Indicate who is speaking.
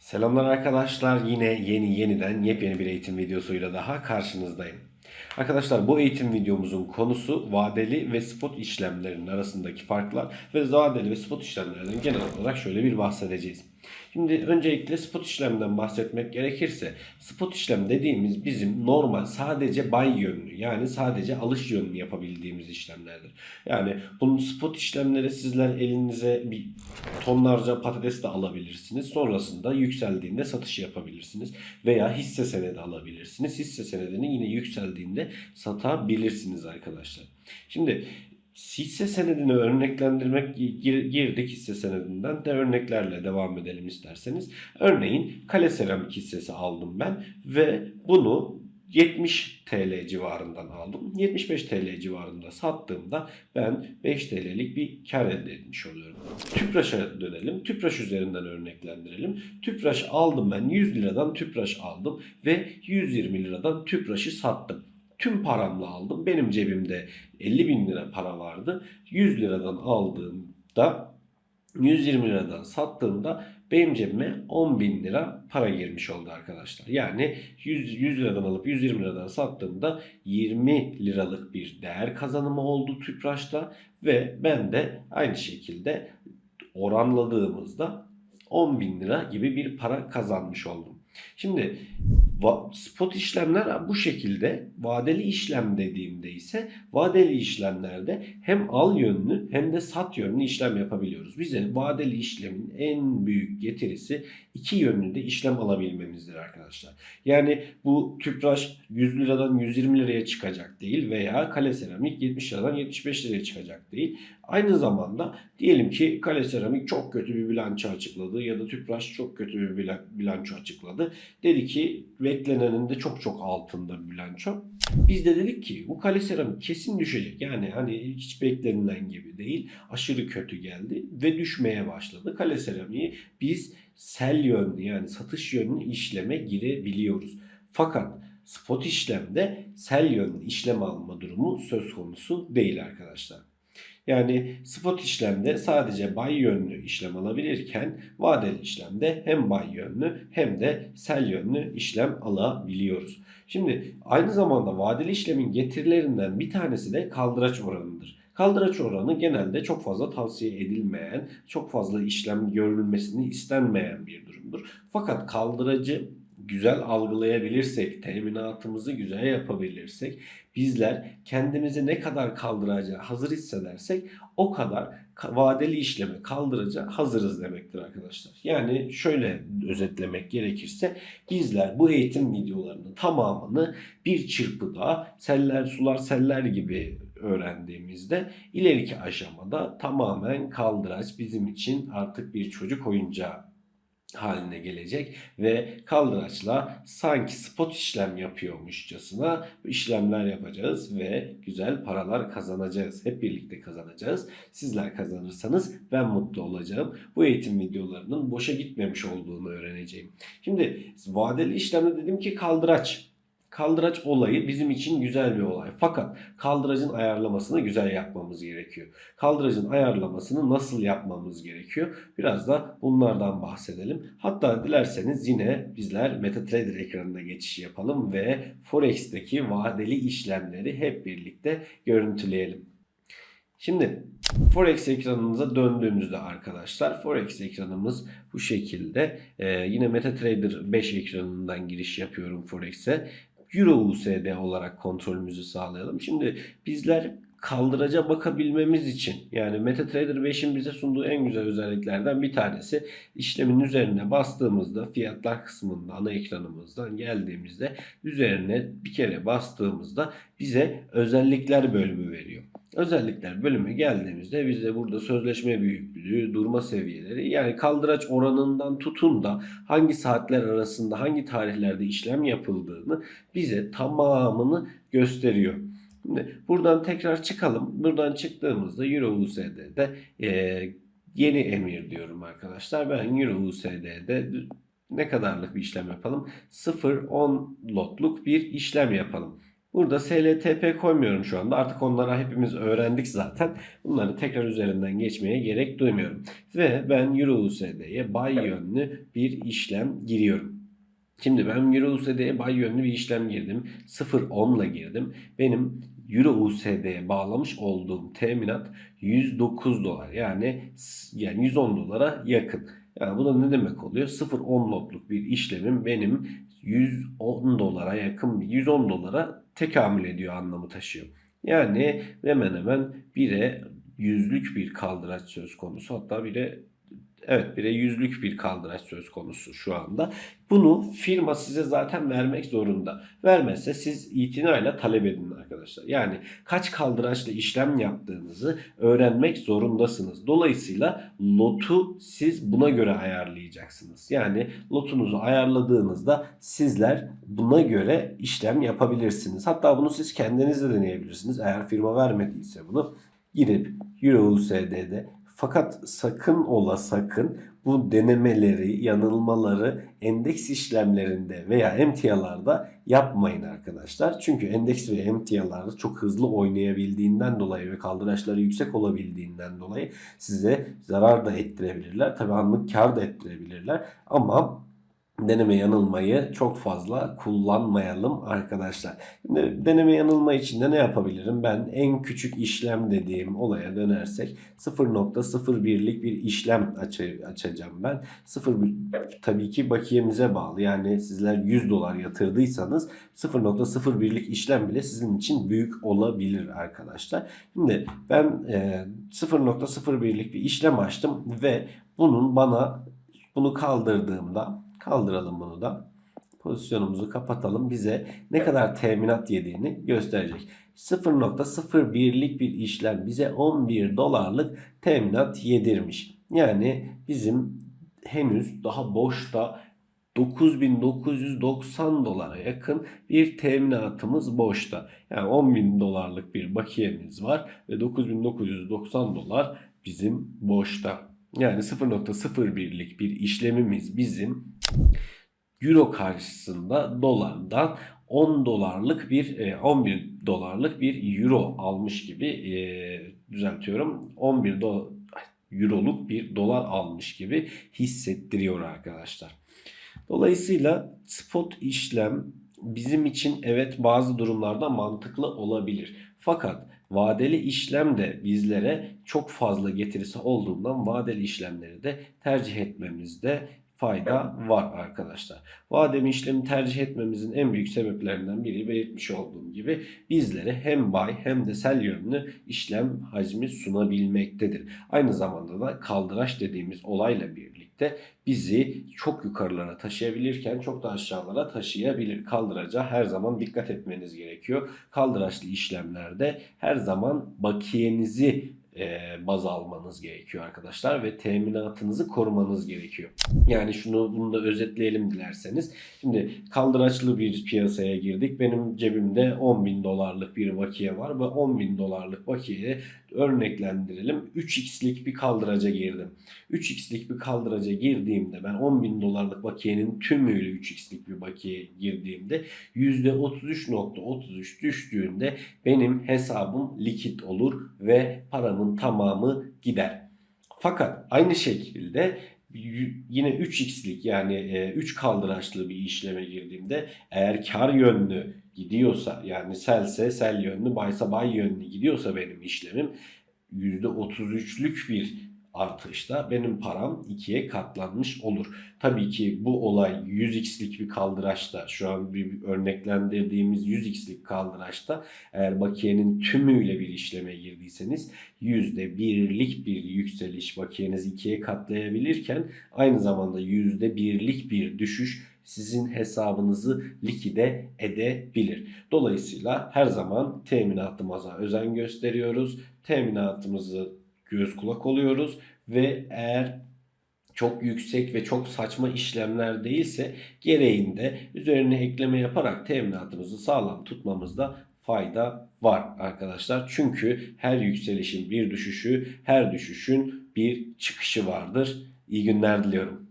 Speaker 1: Selamlar arkadaşlar. Yine yeni yeniden yepyeni bir eğitim videosuyla daha karşınızdayım. Arkadaşlar bu eğitim videomuzun konusu vadeli ve spot işlemlerinin arasındaki farklar ve vadeli ve spot işlemlerden genel olarak şöyle bir bahsedeceğiz. Şimdi öncelikle spot işlemden bahsetmek gerekirse spot işlem dediğimiz bizim normal sadece buy yönlü yani sadece alış yönlü yapabildiğimiz işlemlerdir. Yani bunun spot işlemleri sizler elinize bir tonlarca patates de alabilirsiniz. Sonrasında yükseldiğinde satış yapabilirsiniz. Veya hisse senedi alabilirsiniz. Hisse senedini yine yükseldiğinde satabilirsiniz arkadaşlar. Şimdi hisse senedini örneklendirmek gir- girdik hisse senedinden de örneklerle devam edelim isterseniz. Örneğin kale seramik hissesi aldım ben ve bunu 70 TL civarından aldım. 75 TL civarında sattığımda ben 5 TL'lik bir kar elde etmiş oluyorum. Tüpraş'a dönelim. Tüpraş üzerinden örneklendirelim. Tüpraş aldım ben 100 liradan tüpraş aldım ve 120 liradan tüpraşı sattım. Tüm paramla aldım. Benim cebimde 50 bin lira para vardı. 100 liradan aldığımda 120 liradan sattığımda benim cebime 10 bin lira para girmiş oldu arkadaşlar. Yani 100, 100 liradan alıp 120 liradan sattığımda 20 liralık bir değer kazanımı oldu Tüpraş'ta ve ben de aynı şekilde oranladığımızda 10 bin lira gibi bir para kazanmış oldum. Şimdi spot işlemler bu şekilde vadeli işlem dediğimde ise vadeli işlemlerde hem al yönlü hem de sat yönlü işlem yapabiliyoruz. Bize vadeli işlemin en büyük getirisi iki yönlü de işlem alabilmemizdir arkadaşlar. Yani bu tüpraş 100 liradan 120 liraya çıkacak değil veya kale seramik 70 liradan 75 liraya çıkacak değil. Aynı zamanda diyelim ki kale seramik çok kötü bir bilanço açıkladı ya da tüpraş çok kötü bir bila- bilanço açıkladı. Dedi ki beklenenin de çok çok altında bilanço. Biz de dedik ki bu kale seramik kesin düşecek. Yani hani hiç beklenilen gibi değil. Aşırı kötü geldi ve düşmeye başladı. Kale seramiği biz sell yönlü yani satış yönlü işleme girebiliyoruz. Fakat spot işlemde sell yönlü işlem alma durumu söz konusu değil arkadaşlar. Yani spot işlemde sadece buy yönlü işlem alabilirken vadeli işlemde hem buy yönlü hem de sell yönlü işlem alabiliyoruz. Şimdi aynı zamanda vadeli işlemin getirilerinden bir tanesi de kaldıraç oranıdır. Kaldıraç oranı genelde çok fazla tavsiye edilmeyen, çok fazla işlem görülmesini istenmeyen bir durumdur. Fakat kaldıracı güzel algılayabilirsek, teminatımızı güzel yapabilirsek, bizler kendimizi ne kadar kaldıracağı hazır hissedersek o kadar ka- vadeli işleme kaldıraca hazırız demektir arkadaşlar. Yani şöyle özetlemek gerekirse bizler bu eğitim videolarının tamamını bir çırpıda seller sular seller gibi öğrendiğimizde ileriki aşamada tamamen kaldıraç bizim için artık bir çocuk oyuncağı haline gelecek ve kaldıraçla sanki spot işlem yapıyormuşçasına işlemler yapacağız ve güzel paralar kazanacağız. Hep birlikte kazanacağız. Sizler kazanırsanız ben mutlu olacağım. Bu eğitim videolarının boşa gitmemiş olduğunu öğreneceğim. Şimdi vadeli işlemde dedim ki kaldıraç. Kaldıraç olayı bizim için güzel bir olay. Fakat kaldıracın ayarlamasını güzel yapmamız gerekiyor. Kaldıracın ayarlamasını nasıl yapmamız gerekiyor? Biraz da bunlardan bahsedelim. Hatta dilerseniz yine bizler MetaTrader ekranına geçiş yapalım ve Forex'teki vadeli işlemleri hep birlikte görüntüleyelim. Şimdi Forex ekranımıza döndüğümüzde arkadaşlar Forex ekranımız bu şekilde. Ee, yine MetaTrader 5 ekranından giriş yapıyorum Forex'e. Euro USD olarak kontrolümüzü sağlayalım. Şimdi bizler kaldıraca bakabilmemiz için yani MetaTrader 5'in bize sunduğu en güzel özelliklerden bir tanesi işlemin üzerine bastığımızda fiyatlar kısmında ana ekranımızdan geldiğimizde üzerine bir kere bastığımızda bize özellikler bölümü veriyor. Özellikler bölümü geldiğimizde bize burada sözleşme büyüklüğü, durma seviyeleri yani kaldıraç oranından tutun da hangi saatler arasında hangi tarihlerde işlem yapıldığını bize tamamını gösteriyor. Şimdi buradan tekrar çıkalım. Buradan çıktığımızda Euro USD'de e, yeni emir diyorum arkadaşlar. Ben Euro USD'de ne kadarlık bir işlem yapalım? 0-10 lotluk bir işlem yapalım. Burada SLTP koymuyorum şu anda. Artık onlara hepimiz öğrendik zaten. Bunları tekrar üzerinden geçmeye gerek duymuyorum. Ve ben Euro USD'ye bay yönlü bir işlem giriyorum. Şimdi ben Euro USD'ye bay yönlü bir işlem girdim. 0.10 ile girdim. Benim Euro USD'ye bağlamış olduğum teminat 109 dolar. Yani yani 110 dolara yakın. Yani bu da ne demek oluyor? 0.10 lotluk bir işlemim benim 110 dolara yakın 110 dolara tekamül ediyor anlamı taşıyor. Yani hemen hemen bire yüzlük bir kaldıraç söz konusu. Hatta bire Evet bire yüzlük bir kaldıraç söz konusu şu anda. Bunu firma size zaten vermek zorunda. Vermezse siz itinayla talep edin arkadaşlar. Yani kaç kaldıraçla işlem yaptığınızı öğrenmek zorundasınız. Dolayısıyla lotu siz buna göre ayarlayacaksınız. Yani lotunuzu ayarladığınızda sizler buna göre işlem yapabilirsiniz. Hatta bunu siz kendiniz de deneyebilirsiniz. Eğer firma vermediyse bunu girip EuroUSD'de fakat sakın ola sakın bu denemeleri, yanılmaları endeks işlemlerinde veya emtialarda yapmayın arkadaşlar. Çünkü endeks ve emtialarda çok hızlı oynayabildiğinden dolayı ve kaldıraçları yüksek olabildiğinden dolayı size zarar da ettirebilirler. Tabi anlık kar da ettirebilirler ama deneme yanılmayı çok fazla kullanmayalım arkadaşlar. Şimdi deneme yanılma için de ne yapabilirim? Ben en küçük işlem dediğim olaya dönersek 0.01'lik bir işlem aç açacağım ben. 0 tabii ki bakiyemize bağlı. Yani sizler 100 dolar yatırdıysanız 0.01'lik işlem bile sizin için büyük olabilir arkadaşlar. Şimdi ben e, 0.01'lik bir işlem açtım ve bunun bana bunu kaldırdığımda Kaldıralım bunu da. Pozisyonumuzu kapatalım. Bize ne kadar teminat yediğini gösterecek. 0.01'lik bir işlem bize 11 dolarlık teminat yedirmiş. Yani bizim henüz daha boşta 9990 dolara yakın bir teminatımız boşta. Yani 10.000 dolarlık bir bakiyemiz var ve 9990 dolar bizim boşta. Yani 0.01'lik bir işlemimiz bizim Euro karşısında dolardan 10 dolarlık bir 11 e, dolarlık bir euro almış gibi e, düzeltiyorum 11 do, euroluk bir dolar almış gibi hissettiriyor arkadaşlar. Dolayısıyla spot işlem bizim için evet bazı durumlarda mantıklı olabilir. Fakat vadeli işlem de bizlere çok fazla getirisi olduğundan vadeli işlemleri de tercih etmemizde fayda var arkadaşlar. Vadeli işlemi tercih etmemizin en büyük sebeplerinden biri belirtmiş olduğum gibi bizlere hem buy hem de sell yönlü işlem hacmi sunabilmektedir. Aynı zamanda da kaldıraç dediğimiz olayla birlikte bizi çok yukarılara taşıyabilirken çok da aşağılara taşıyabilir. Kaldıraca her zaman dikkat etmeniz gerekiyor. Kaldıraçlı işlemlerde her zaman bakiyenizi e, baz almanız gerekiyor arkadaşlar ve teminatınızı korumanız gerekiyor. Yani şunu bunu da özetleyelim dilerseniz. Şimdi kaldıraçlı bir piyasaya girdik. Benim cebimde 10 bin dolarlık bir bakiye var ve 10 bin dolarlık bakiyeye örneklendirelim. 3x'lik bir kaldıraca girdim. 3x'lik bir kaldıraca girdiğimde ben 10 bin dolarlık bakiyenin tümüyle 3x'lik bir bakiye girdiğimde %33.33 düştüğünde benim hesabım likit olur ve paramın tamamı gider. Fakat aynı şekilde yine 3x'lik yani 3 e, kaldıraçlı bir işleme girdiğimde eğer kar yönlü gidiyorsa yani selse sel yönlü baysa bay yönlü gidiyorsa benim işlemim %33'lük bir artışta benim param ikiye katlanmış olur. Tabii ki bu olay 100x'lik bir kaldıraçta şu an bir örneklendirdiğimiz 100x'lik kaldıraçta eğer bakiyenin tümüyle bir işleme girdiyseniz %1'lik bir yükseliş bakiyeniz ikiye katlayabilirken aynı zamanda %1'lik bir düşüş sizin hesabınızı likide edebilir. Dolayısıyla her zaman teminatımıza özen gösteriyoruz. Teminatımızı göz kulak oluyoruz ve eğer çok yüksek ve çok saçma işlemler değilse gereğinde üzerine ekleme yaparak teminatımızı sağlam tutmamızda fayda var arkadaşlar. Çünkü her yükselişin bir düşüşü, her düşüşün bir çıkışı vardır. İyi günler diliyorum.